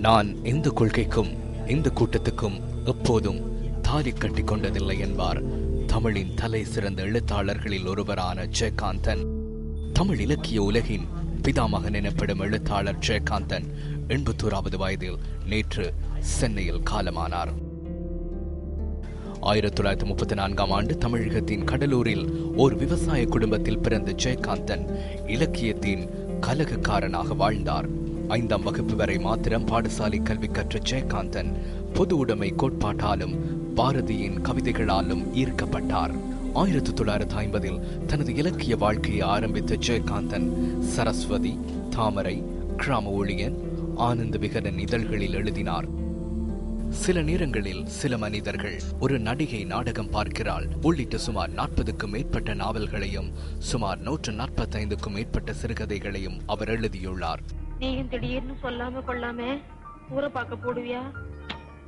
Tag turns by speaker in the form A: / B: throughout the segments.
A: நான் இந்த கொள்கைக்கும் இந்த கூட்டத்துக்கும் எப்போதும் தாலி கட்டி கொண்டதில்லை என்பார். தமிழின் தலை சிறந்த எழுத்தாளர்களில் ஒருவரான ஜெயகாந்தன். தமிழ் இலக்கிய உலகின் பிதாமகன் எனப்படும் எழுத்தாளர் ஜெயகாந்தன் எண்பத்தோராவது வயதில் நேற்று சென்னையில் காலமானார். ஆயிரத்தி தொள்ளாயிரத்தி முப்பத்தி நான்காம் ஆண்டு தமிழகத்தின் கடலூரில் ஒரு விவசாய குடும்பத்தில் பிறந்த ஜெயகாந்தன் இலக்கியத்தின் கலகக்காரனாக வாழ்ந்தார். ஐந்தாம் வகுப்பு வரை மாத்திரம் பாடசாலை கல்வி கற்ற ஜெயகாந்தன் பொது உடைமை கோட்பாட்டாலும் பாரதியின் கவிதைகளாலும் ஈர்க்கப்பட்டார். ஆயிரத்தி தொள்ளாயிரத்தி ஐம்பதில் தனது இலக்கிய வாழ்க்கையை ஆரம்பித்த ஜெயகாந்தன் சரஸ்வதி தாமரை கிராம ஒழியன் ஆனந்த விகடன் இதழ்களில் எழுதினார். சில நேரங்களில் சில மனிதர்கள் ஒரு நடிகை நாடகம் பார்க்கிறாள். உள்ளிட்ட சுமார் நாற்பதுக்கும் மேற்பட்ட நாவல்களையும் சுமார் நூற்று நாற்பத்தைந்துக்கும் மேற்பட்ட சிறுகதைகளையும் அவர் எழுதியுள்ளார்.
B: நீயும் திடீர்னு சொல்லாம கொள்ளாம ஊரை பார்க்க போடுவியா?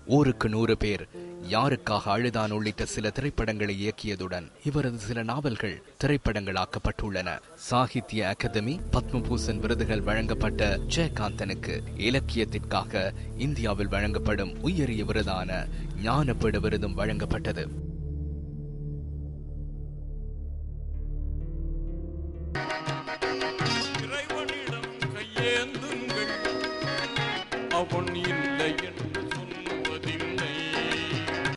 A: ஊருக்கு நூறு பேர் யாருக்காக அழுதான் உள்ளிட்ட சில திரைப்படங்களை இயக்கியதுடன் இவரது சில நாவல்கள் திரைப்படங்களாக்கப்பட்டுள்ளன. சாகித்ய அகாதமி பத்மபூஷன் விருதுகள் வழங்கப்பட்ட ஜெயகாந்தனுக்கு இலக்கியத்திற்காக இந்தியாவில் வழங்கப்படும் உயரிய விருதான ஞானப்பீட விருதும் வழங்கப்பட்டது.
C: இல்லை என்று சொல்வதில்லை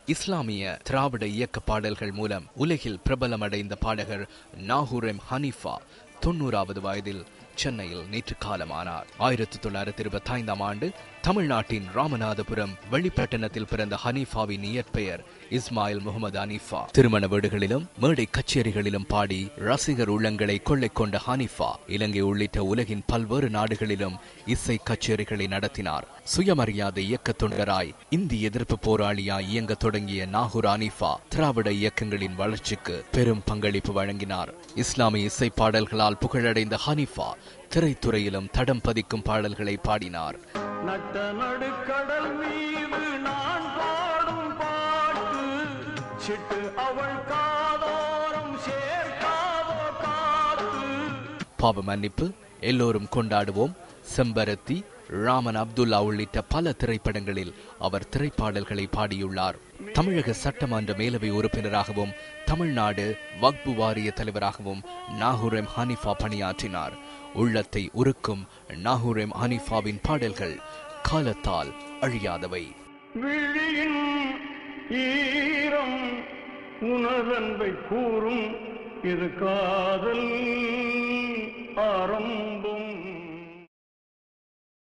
A: இஸ்லாமிய திராவிட இயக்க பாடல்கள் மூலம் உலகில் பிரபலமடைந்த பாடகர் நாகூரம் எம் ஹனீஃபா தொண்ணூறாவது வயதில் சென்னையில் நேற்று காலமானார். ஆயிரத்தி தொள்ளாயிரத்தி இருபத்தி ஐந்தாம் ஆண்டு தமிழ்நாட்டின் ராமநாதபுரம் வெளிப்பட்டணத்தில் பிறந்த ஹனீஃபாவின் இயற்பெயர் இஸ்மாயில் முகமது ஹனீஃபா. திருமண வீடுகளிலும் மேடை கச்சேரிகளிலும் பாடி ரசிகர் உள்ளங்களை கொள்ளை கொண்ட ஹனீஃபா இலங்கை உள்ளிட்ட உலகின் பல்வேறு நாடுகளிலும் இசை கச்சேரிகளை நடத்தினார். சுயமரியாதை இயக்க தொண்டராய் இந்தி எதிர்ப்பு போராளியாய் இயங்க தொடங்கிய நாகூர் ஹனீஃபா திராவிட இயக்கங்களின் வளர்ச்சிக்கு பெரும் பங்களிப்பு வழங்கினார். இஸ்லாமிய இசை பாடல்களால் புகழடைந்த ஹனீஃபா திரைத்துறையிலும் தடம் பதிக்கும் பாடல்களை பாடினார். பாவ மன்னிப்பு எல்லோரும் கொண்டாடுவோம். செம்பருத்தி ராமன் அப்துல்லா உள்ளிட்ட பல திரைப்படங்களில் அவர் திரைப்பாடல்களை பாடியுள்ளார். தமிழக சட்டமன்ற மேலவை உறுப்பினராகவும் தமிழ்நாடு வக்பு வாரிய தலைவராகவும் நாகூர் எம் ஹனீஃபா பணியாற்றினார். உள்ளத்தை உருக்கும் நாகூரேம் ஹனிஃபாவின் பாடல்கள் காலத்தால் அழியாதவை.
C: விழியின் ஈரம் உணர்வன்பை கூறும் இது காதல் ஆரம்பம்.